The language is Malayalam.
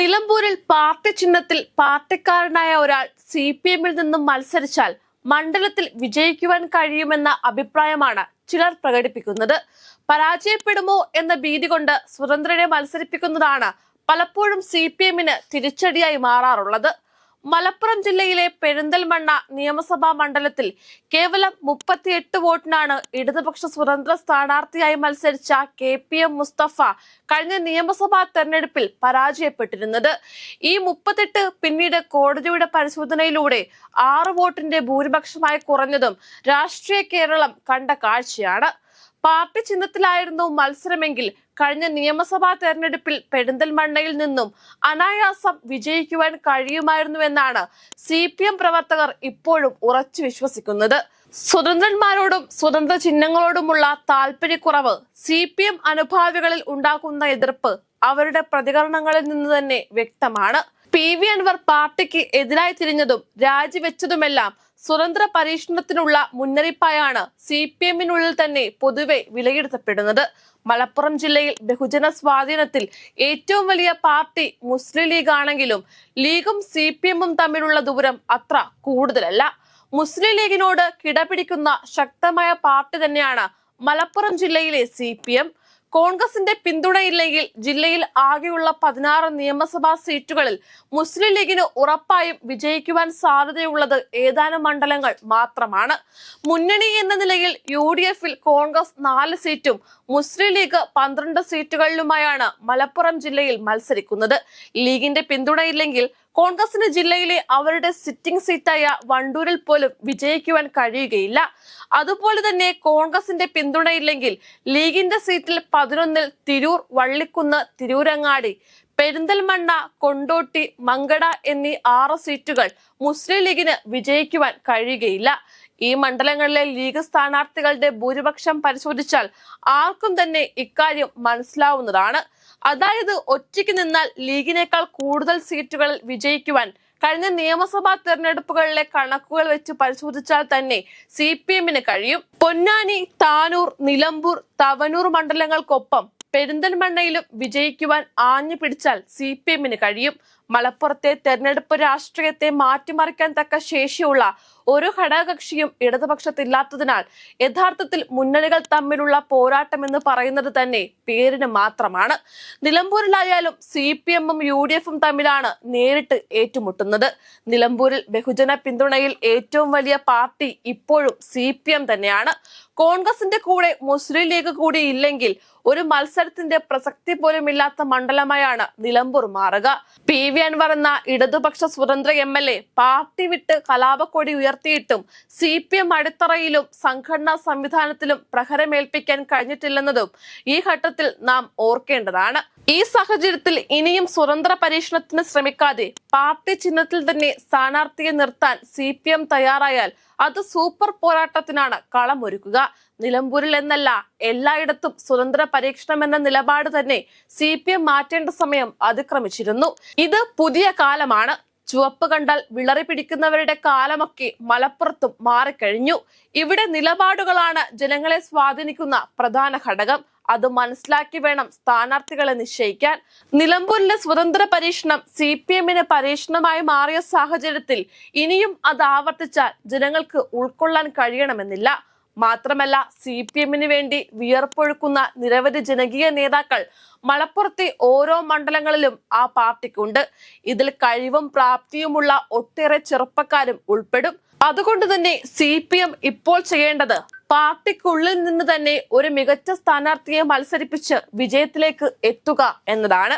നിലമ്പൂരിൽ പാർട്ടി ചിഹ്നത്തിൽ പാർട്ടിക്കാരനായ ഒരാൾ സി പി എമ്മിൽ നിന്നും മത്സരിച്ചാൽ മണ്ഡലത്തിൽ വിജയിക്കുവാൻ കഴിയുമെന്ന അഭിപ്രായമാണ് ചിലർ പ്രകടിപ്പിക്കുന്നത്. പരാജയപ്പെടുമോ എന്ന ഭീതി കൊണ്ട് സ്വതന്ത്രരെ മത്സരിപ്പിക്കുന്നതാണ് പലപ്പോഴും സി പി എമ്മിന് തിരിച്ചടിയായി മാറാറുള്ളത്. മലപ്പുറം ജില്ലയിലെ പെരിന്തൽമണ്ണ നിയമസഭാ മണ്ഡലത്തിൽ കേവലം മുപ്പത്തിയെട്ട് വോട്ടിനാണ് ഇടതുപക്ഷ സ്വതന്ത്ര സ്ഥാനാർത്ഥിയായി മത്സരിച്ച കെ പി എം മുസ്തഫ കഴിഞ്ഞ നിയമസഭാ തെരഞ്ഞെടുപ്പിൽ പരാജയപ്പെട്ടിരുന്നത്. ഈ മുപ്പത്തെട്ട് പിന്നീട് കോടതിയുടെ പരിശോധനയിലൂടെ ആറ് വോട്ടിന്റെ ഭൂരിപക്ഷമായി കുറഞ്ഞതും രാഷ്ട്രീയ കേരളം കണ്ട കാഴ്ചയാണ്. പാർട്ടി ചിഹ്നത്തിലായിരുന്നു മത്സരമെങ്കിൽ കഴിഞ്ഞ നിയമസഭാ തെരഞ്ഞെടുപ്പിൽ പെരിന്തൽമണ്ണയിൽ നിന്നും അനായാസം വിജയിക്കുവാൻ കഴിയുമായിരുന്നുവെന്നാണ് സി പി എം പ്രവർത്തകർ ഇപ്പോഴും ഉറച്ചു വിശ്വസിക്കുന്നത്. സ്വതന്ത്രന്മാരോടും സ്വതന്ത്ര ചിഹ്നങ്ങളോടുമുള്ള താല്പര്യക്കുറവ് സി പി എം അനുഭാവികളിൽ ഉണ്ടാക്കുന്ന എതിർപ്പ് അവരുടെ പ്രതികരണങ്ങളിൽ നിന്ന് തന്നെ വ്യക്തമാണ്. പി വി അൻവർ പാർട്ടിക്ക് എതിരായി തിരിഞ്ഞതും രാജിവെച്ചതുമെല്ലാം സ്വതന്ത്ര പരീക്ഷണത്തിനുള്ള മുന്നറിയിപ്പായാണ് സി പി എമ്മിനുള്ളിൽ തന്നെ പൊതുവെ വിലയിരുത്തപ്പെടുന്നത്. മലപ്പുറം ജില്ലയിൽ ബഹുജന സ്വാധീനത്തിൽ ഏറ്റവും വലിയ പാർട്ടി മുസ്ലിം ലീഗ് ആണെങ്കിലും ലീഗും സി പി എമ്മും തമ്മിലുള്ള ദൂരം അത്ര കൂടുതലല്ല. മുസ്ലിം ലീഗിനോട് കിടപിടിക്കുന്ന ശക്തമായ പാർട്ടി തന്നെയാണ് മലപ്പുറം ജില്ലയിലെ സി പി എം കോൺഗ്രസിന്റെ പിന്തുണയില്ലെങ്കിൽ ജില്ലയിൽ ആകെയുള്ള പതിനാറ് നിയമസഭാ സീറ്റുകളിൽ മുസ്ലിം ലീഗിന് ഉറപ്പായും വിജയിക്കുവാൻ സാധ്യതയുള്ളത് ഏതാനും മണ്ഡലങ്ങൾ മാത്രമാണ്. മുന്നണി എന്ന നിലയിൽ യു ഡി എഫിൽ കോൺഗ്രസ് നാല് സീറ്റും മുസ്ലിം ലീഗ് പന്ത്രണ്ട് സീറ്റുകളിലുമായാണ് മലപ്പുറം ജില്ലയിൽ മത്സരിക്കുന്നത്. ലീഗിന്റെ പിന്തുണയില്ലെങ്കിൽ കോൺഗ്രസിന് ജില്ലയിലെ അവരുടെ സിറ്റിംഗ് സീറ്റായ വണ്ടൂരിൽ പോലും വിജയിക്കുവാൻ കഴിയുകയില്ല. അതുപോലെ തന്നെ കോൺഗ്രസിന്റെ പിന്തുണയില്ലെങ്കിൽ ലീഗിന്റെ സീറ്റിൽ പതിനൊന്നിൽ തിരൂർ വള്ളിക്കുന്ന് തിരൂരങ്ങാടി പെരിന്തൽമണ്ണ കൊണ്ടോട്ടി മങ്കട എന്നീ ആറ് സീറ്റുകൾ മുസ്ലിം ലീഗിന് വിജയിക്കുവാൻ കഴിയുകയില്ല. ഈ മണ്ഡലങ്ങളിലെ ലീഗ് സ്ഥാനാർത്ഥികളുടെ ഭൂരിപക്ഷം പരിശോധിച്ചാൽ ആർക്കും തന്നെ ഇക്കാര്യം മനസ്സിലാവുന്നതാണ്. അതായത് ഒറ്റയ്ക്ക് നിന്നാൽ ലീഗിനേക്കാൾ കൂടുതൽ സീറ്റുകളിൽ വിജയിക്കുവാൻ കഴിഞ്ഞ നിയമസഭാ തെരഞ്ഞെടുപ്പുകളിലെ കണക്കുകൾ വെച്ച് പരിശോധിച്ചാൽ തന്നെ സി പി എമ്മിന് കഴിയും. പൊന്നാനി താനൂർ നിലമ്പൂർ തവനൂർ മണ്ഡലങ്ങൾക്കൊപ്പം പെരിന്തൽമണ്ണയിലും വിജയിക്കുവാൻ ആഞ്ഞു പിടിച്ചാൽ സി പി എമ്മിന് കഴിയും. മലപ്പുറത്തെ തെരഞ്ഞെടുപ്പ് രാഷ്ട്രീയത്തെ മാറ്റിമറിക്കാൻ തക്ക ശേഷിയുള്ള ഒരു ഘടകകക്ഷിയും ഇടതുപക്ഷത്തില്ലാത്തതിനാൽ യഥാർത്ഥത്തിൽ മുന്നണികൾ തമ്മിലുള്ള പോരാട്ടം എന്ന് പറയുന്നത് തന്നെ പേരിന് മാത്രമാണ്. നിലമ്പൂരിലായാലും സി പി എമ്മും യു ഡി എഫും തമ്മിലാണ് നേരിട്ട് ഏറ്റുമുട്ടുന്നത്. നിലമ്പൂരിൽ ബഹുജന പിന്തുണയിൽ ഏറ്റവും വലിയ പാർട്ടി ഇപ്പോഴും സി പി എം തന്നെയാണ്. കോൺഗ്രസിന്റെ കൂടെ മുസ്ലിം ലീഗ് കൂടി ഇല്ലെങ്കിൽ ഒരു മത്സരത്തിന്റെ പ്രസക്തി പോലും ഇല്ലാത്ത മണ്ഡലമായാണ് നിലമ്പൂർ മാറുക. പി വി അൻവർ എന്ന ഇടതുപക്ഷ സ്വതന്ത്ര എം എൽ എ പാർട്ടി വിട്ട് കലാപക്കൊടി ഉയർത്തിയിട്ടും സി പി എം അടിത്തറയിലും സംഘടനാ സംവിധാനത്തിലും പ്രഹരമേൽപ്പിക്കാൻ കഴിഞ്ഞിട്ടില്ലെന്നതും ഈ ഘട്ടത്തിൽ നാം ഓർക്കേണ്ടതാണ്. ഈ സാഹചര്യത്തിൽ ഇനിയും സ്വതന്ത്ര പരീക്ഷണത്തിന് ശ്രമിക്കാതെ പാർട്ടി ചിഹ്നത്തിൽ തന്നെ സ്ഥാനാർത്ഥിയെ നിർത്താൻ സി പി എം തയ്യാറായാൽ അത് സൂപ്പർ പോരാട്ടത്തിനാണ് കളമൊരുക്കുക. നിലമ്പൂരിൽ എന്നല്ല എല്ലായിടത്തും സ്വതന്ത്ര പരീക്ഷണം എന്ന നിലപാട് തന്നെ സി പി എം മാറ്റേണ്ട സമയം അതിക്രമിച്ചിരുന്നു. ഇത് പുതിയ കാലമാണ്. ചുവപ്പ് കണ്ടാൽ വിളറി പിടിക്കുന്നവരുടെ കാലമൊക്കെ മലപ്പുറത്തും മാറിക്കഴിഞ്ഞു. ഇവിടെ നിലപാടുകളാണ് ജനങ്ങളെ സ്വാധീനിക്കുന്ന പ്രധാന ഘടകം. അത് മനസ്സിലാക്കി വേണം സ്ഥാനാർത്ഥികളെ നിശ്ചയിക്കാൻ. നിലമ്പൂരിലെ സ്വതന്ത്ര പരീക്ഷണം സി പി എമ്മിന് പരീക്ഷണമായി മാറിയ സാഹചര്യത്തിൽ ഇനിയും അത് ആവർത്തിച്ചാൽ ജനങ്ങൾക്ക് ഉൾക്കൊള്ളാൻ കഴിയണമെന്നില്ല. മാത്രമല്ല സി പി എമ്മിന് വേണ്ടി വിയർപ്പൊഴുക്കുന്ന നിരവധി ജനകീയ നേതാക്കൾ മലപ്പുറത്തെ ഓരോ മണ്ഡലങ്ങളിലും ആ പാർട്ടിക്കുണ്ട്. ഇതിൽ കഴിവും പ്രാപ്തിയുമുള്ള ഒട്ടേറെ ചെറുപ്പക്കാരും ഉൾപ്പെടും. അതുകൊണ്ട് തന്നെ സി ഇപ്പോൾ ചെയ്യേണ്ടത് പാർട്ടിക്കുള്ളിൽ നിന്ന് തന്നെ ഒരു മികച്ച സ്ഥാനാർത്ഥിയെ മത്സരിപ്പിച്ച് വിജയത്തിലേക്ക് എത്തുക എന്നതാണ്.